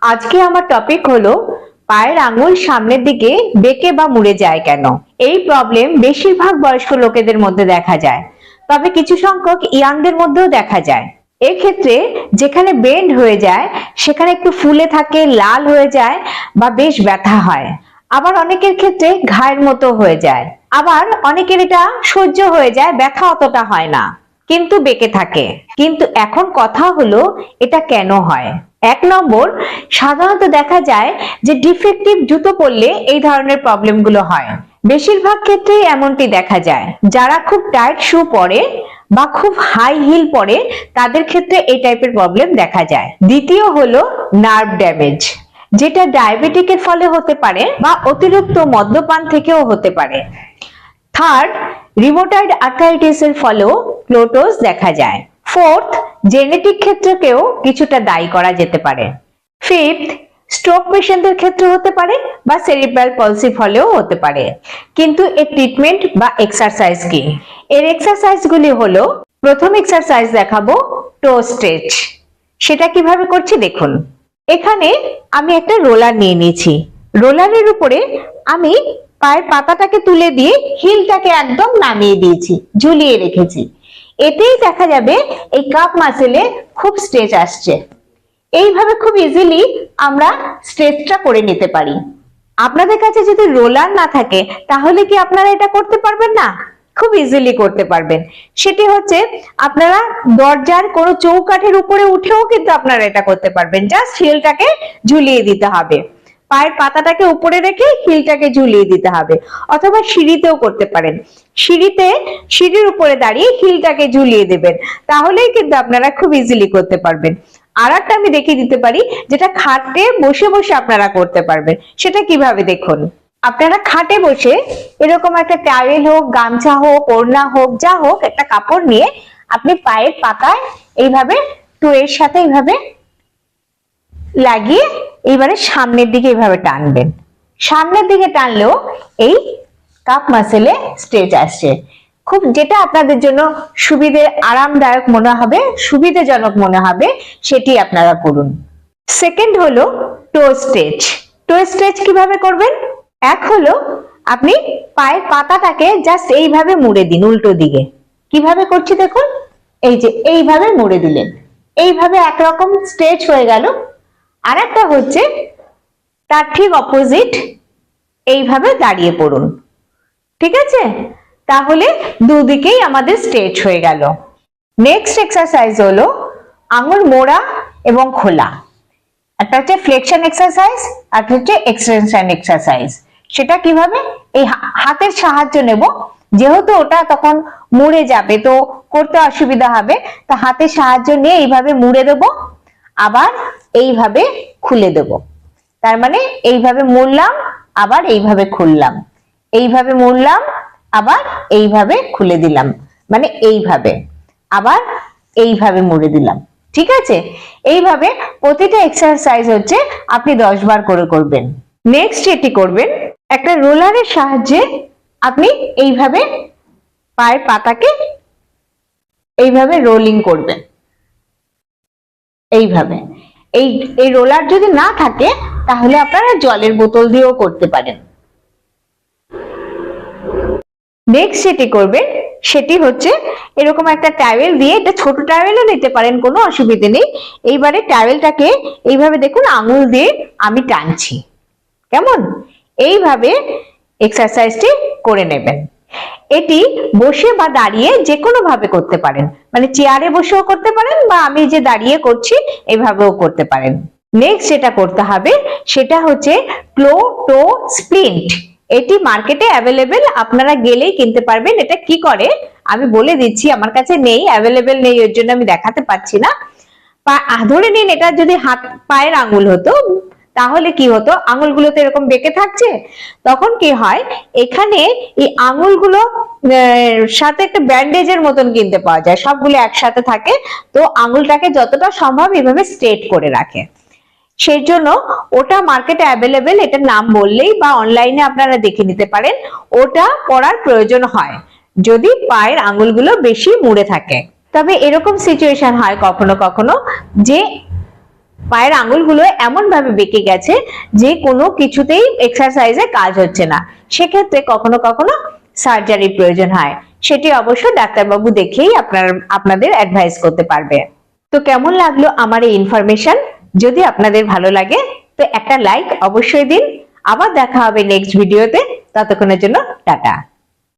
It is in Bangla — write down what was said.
আজকে আমার টপিক হলো পায়ের আঙুল সামনের দিকে বেঁকে বা মুড়ে যায় কেন? এই প্রবলেম বেশিরভাগ বয়স্ক লোকেদের মধ্যে দেখা যায়। তবে কিছু সংখ্যক ইয়াংদের মধ্যেও দেখা যায়। এক্ষেত্রে যেখানে বেন্ড হয়ে যায়, সেখানে একটু ফুলে থাকে, লাল হয়ে যায় বা বেশ ব্যথা হয়। আবার অনেকের ক্ষেত্রে ঘায়ের মতো হয়ে যায়। আবার অনেকের এটা সহ্য হয়ে যায়, ব্যথা অতটা হয় না। কিন্তু বেঁকে থাকে। কিন্তু এখন কথা হলো, এটা কেন হয়? এক নম্বর, সাধারণত দেখা যায় যে ডিফেক্টিভ জুতো পরলে এই ধরনের প্রবলেমগুলো হয়। বেশিরভাগ ক্ষেত্রেই এমনটি দেখা যায়। যারা খুব টাইট শু পরে বা খুব হাই হিল পরে, তাদের ক্ষেত্রে এই টাইপের প্রবলেম দেখা যায়। দ্বিতীয় হলো নার্ভ ড্যামেজ যেটা ডায়াবেটিকের ফলে হতে পারে বা অতিরিক্ত মদ্যপান থেকেও হতে পারে। থার্ড রিমোটয়েড আর্থাইটিসের ফলেও ক্লোটোস দেখা যায়। ফোর্থ জেনেটিক ক্ষেত্রকেও কিছুটা দায়ী করা যেতে পারে। ফিফথ স্ট্রোক পেশেন্টদের ক্ষেত্রে হতে পারে বা সেরিব্রাল পলসি ফলেও হতে পারে। কিন্তু এর ট্রিটমেন্ট বা এক্সারসাইজ কি? এর এক্সারসাইজগুলি হলো, প্রথম এক্সারসাইজ দেখাবো টো স্ট্রেচ সেটা কীভাবে করছি দেখুন। এখানে আমি একটা রোলার নিয়ে নিয়েছি। রোলারের উপরে আমি পায়ের পাতাটাকে তুলে দিয়ে হিলটাকে একদম নামিয়ে দিয়েছি, ঝুলিয়ে রেখেছি। এতেই দেখা যাবে এই কাপ মাসেলে খুব স্ট্রেচ আসছে। এইভাবে খুব ইজিলি আমরা স্ট্রেচটা করে নিতে পারি। আপনাদের কাছে যদি রোলার না থাকে, তাহলে কি আপনারা এটা করতে পারবেন না? খুব ইজিলি করতে পারবেন। সেটি হচ্ছে, আপনারা দরজার কোনো চৌকাঠের উপরে উঠেও কিন্তু আপনারা এটা করতে পারবেন। জাস্ট হিলটাকে ঝুলিয়ে দিতে হবে। পায়ের পাতাটাকে উপরে রেখে হিলটাকে ঝুলিয়ে দিতে হবে, অথবা সিঁড়িতেও করতে পারেন। সিঁড়িতে, সিঁড়ির উপরে দাঁড়িয়ে হিলটাকে ঝুলিয়ে দেবেন, তাহলেই কিন্তু আপনারা খুব ইজিলি করতে পারবেন। আর একটা আমি দেখিয়ে দিতে পারি, যেটা খাটে বসে বসে আপনারা করতে পারবেন, সেটা কীভাবে দেখুন? আপনারা খাটে বসে এরকম একটা টাওয়েল হোক, গামছা হোক, ওড়না হোক, যা হোক, একটা কাপড় নিয়ে আপনি পায়ের পাতায় এইভাবে, টুয়ের সাথে এইভাবে লাগিয়ে এইবারে সামনের দিকে এইভাবে টানবেন। সামনের দিকে টানলেও এই কাপ মাসেলে স্ট্রেচ আসছে। খুব যেটা আপনাদের জন্য সুবিধে আরামদায়ক মনে হবে, সুবিধাজনক মনে হবে, সেটি আপনারা করুন। সেকেন্ড হলো টো স্ট্রেচ টো স্ট্রেচ কীভাবে করবেন? এক হলো আপনি পায়ের পাতাটাকে জাস্ট এইভাবে মুড়ে দিন উল্টো দিকে। কীভাবে করছি দেখুন? এই যে এইভাবে মুড়ে দিলেন। এইভাবে একরকম স্ট্রেচ হয়ে গেল। আর একটা হচ্ছে তার ঠিক অপোজিট এইভাবে দাঁড়িয়ে পড়ুন। ঠিক আছে? তাহলে দুদিকেই আমাদের স্ট্রেচ হয়ে গেল। নেক্সট এক্সারসাইজ হলো আঙুল মোড়া এবং খোলা। একটা হচ্ছে ফ্লেকশন এক্সারসাইজ আর হচ্ছে এক্সটেনশন এক্সারসাইজ সেটা কীভাবে? এই হাতের সাহায্য নেব। যেহেতু ওটা তখন মুড়ে যাবে, তো করতে অসুবিধা হবে। তো হাতের সাহায্য নিয়ে এইভাবে মুড়ে দেব। আবার এইভাবে খুলে দেব। তার মানে এইভাবে মুড়লাম, আবার এইভাবে খুললাম। এইভাবে মুড়লাম, আবার এইভাবে খুলে দিলাম। মানে এইভাবে, আবার এইভাবে মুড়ে দিলাম। ঠিক আছে? এইভাবে প্রতিটা এক্সারসাইজ হচ্ছে আপনি দশ বার করে করবেন। নেক্সট এটি করবেন, একটা রোলারের সাহায্যে আপনি এইভাবে পায়ের পাতাকে এইভাবে রোলিং করবেন। এইভাবে। এই এই রোলার যদি না থাকে, তাহলে আপনারা জলের বোতল দিয়েও করতে পারেন। নেক্সট যেটি করবেন, সেটি হচ্ছে এরকম একটা টাওয়েল দিয়ে, এটা ছোট টাওয়েলও নিতে পারেন, কোনো অসুবিধে নেই। এইবারে টাওয়েলটাকে এইভাবে দেখুন, আঙুল দিয়ে আমি টানছি। কেমন? এইভাবে এক্সারসাইজটি করে নেবেন। এটি বসে বা দাঁড়িয়ে যে কোনো ভাবে করতে পারেন। মানে চেয়ারে বসেও করতে পারেন বা আমি যে দাঁড়িয়ে করছি, এভাবেও করতে পারেন। নেক্সট যেটা করতে হবে, সেটা হচ্ছে ক্লো টো স্প্লিন্ট এটি মার্কেটে অ্যাভেলেবেল আপনারা গেলেই কিনতে পারবেন। এটা কি করে? আমি বলে দিচ্ছি, আমার কাছে নেই অ্যাভেলেবেল নেই, এর জন্য আমি দেখাতে পাচ্ছি না। ধরে নিন এটা যদি হাত, পায়ের আঙুল হতো তাহলে কি হতো? আঙুলগুলো তো এরকম বেঁকে থাকছে? তখন কি হয়? এখানে এই আঙুলগুলো সাথে একটা ব্যান্ডেজের মতন কিনতে পাওয়া যায়। সবগুলো একসাথে থাকে। তো আঙুলটাকে যতটা সম্ভব এভাবে স্ট্রেট করে রাখে। সেই জন্য ওটা মার্কেটে অ্যাভেলেবেল, এটার নাম বললেই বা অনলাইনে আপনারা দেখে নিতে পারেন। ওটা পরার প্রয়োজন হয়, যদি পায়ের আঙুলগুলো বেশি মুড়ে থাকে। তবে এরকম সিচুয়েশন হয় কখনো কখনো যে পায়ের আঙুলগুলো এমন ভাবে বেঁকে গেছে যে কোনো কিছুতেই এক্সারসাইজে কাজ হচ্ছে না। সেক্ষেত্রে কখনো কখনো সার্জারি প্রয়োজন হয়। সেটি অবশ্য ডাক্তারবাবু দেখেই আপনার, আপনাদের অ্যাডভাইস করতে পারবে। তো কেমন লাগল আমার এই ইনফরমেশন যদি আপনাদের ভালো লাগে, তো একটা লাইক অবশ্যই দিন। আবার দেখা হবে নেক্সট ভিডিওতে ততক্ষণের জন্য টাটা।